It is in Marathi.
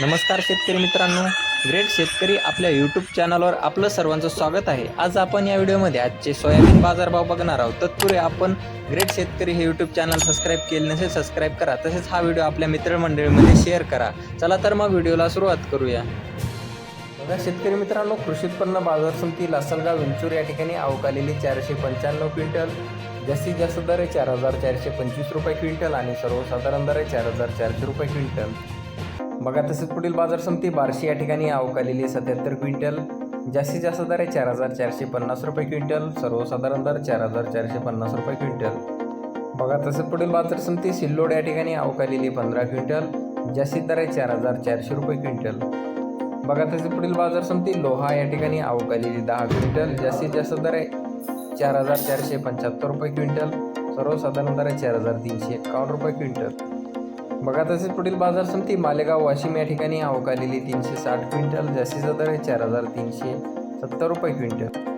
नमस्कार शेतकरी मित्रांनो. ग्रेट शेतकरी आपल्या यूट्यूब चॅनलवर आपलं सर्वांचं स्वागत आहे. आज आपण या व्हिडिओमध्ये आजचे सोयाबीन बाजारभाव बघणार आहोत. तत्पूर्वी आपण ग्रेट शेतकरी हे यूट्यूब चॅनल सबस्क्राईब केले नसेल सबस्क्राईब करा. तसेच हा व्हिडिओ आपल्या मित्रमंडळीमध्ये शेअर करा. चला तर मग व्हिडिओला सुरुवात करूया. बघा शेतकरी मित्रांनो कृषी उत्पन्न बाजार समिती लासलगाव विंचूर या ठिकाणी अवकालेली चारशे पंच्याण्णव क्विंटल. जास्तीत जास्त दर आहे चार हजार चारशे पंचवीस रुपये क्विंटल आणि सर्वसाधारण दर आहे चार हजार चारशे रुपये क्विंटल. बघा तसेच पुढील बाजार समिती बारशी या ठिकाणी अवकालेली सत्याहत्तर क्विंटल जास्तीत जास्त दर आहे चार हजार चारशे पन्नास रुपये क्विंटल सर्वसाधारण दर चार हजार चारशे पन्नास रुपये क्विंटल. बघा तसेच पुढील बाजार समिती सिल्लोड या ठिकाणी अवकालेली पंधरा क्विंटल जास्तीत दर आहे चार हजार चारशे रुपये क्विंटल. बघा तसेच पुढील बाजार समिती लोहा या ठिकाणी अवकालेली दहा क्विंटल जास्तीत जास्त दर आहे चार हजार चारशे पंच्याहत्तर रुपये क्विंटल सर्वसाधारण दर आहे चार हजार तीनशे एकावन्न रुपये क्विंटल. बघा तसेच पुढील बाजार समिती मालेगाव वाशिम या ठिकाणी आवक आलेली तीनशे साठ क्विंटल जास्तीचा दर आहे चार हजार तीनशे सत्तर रुपये क्विंटल.